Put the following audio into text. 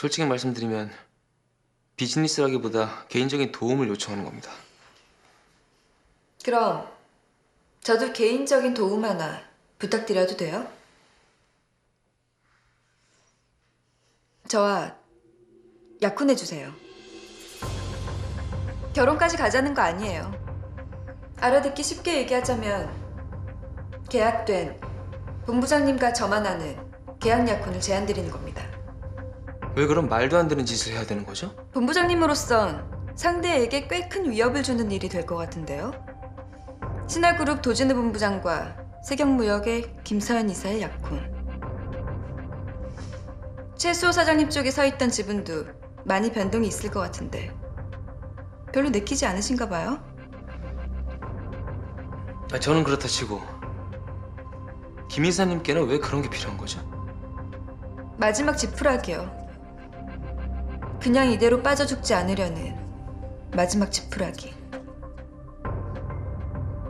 솔직히 말씀드리면 비즈니스라기보다 개인적인 도움을 요청하는 겁니다. 그럼 저도 개인적인 도움 하나 부탁드려도 돼요? 저와 약혼해 주세요. 결혼까지 가자는 거 아니에요. 알아듣기 쉽게 얘기하자면 계약된 본부장님과 저만 하는 계약 약혼을 제안드리는 겁니다. 왜 그런 말도 안 되는 짓을 해야 되는 거죠? 본부장님으로선 상대에게 꽤 큰 위협을 주는 일이 될 것 같은데요. 신화그룹 도진우 본부장과 세경무역의 김서연 이사의 약혼. 최수호 사장님 쪽에 서 있던 지분도 많이 변동이 있을 것 같은데 별로 내키지 않으신가 봐요. 아, 저는 그렇다 치고 김 이사님께는 왜 그런 게 필요한 거죠? 마지막 지푸라기요. 그냥 이대로 빠져 죽지 않으려는 마지막 지푸라기.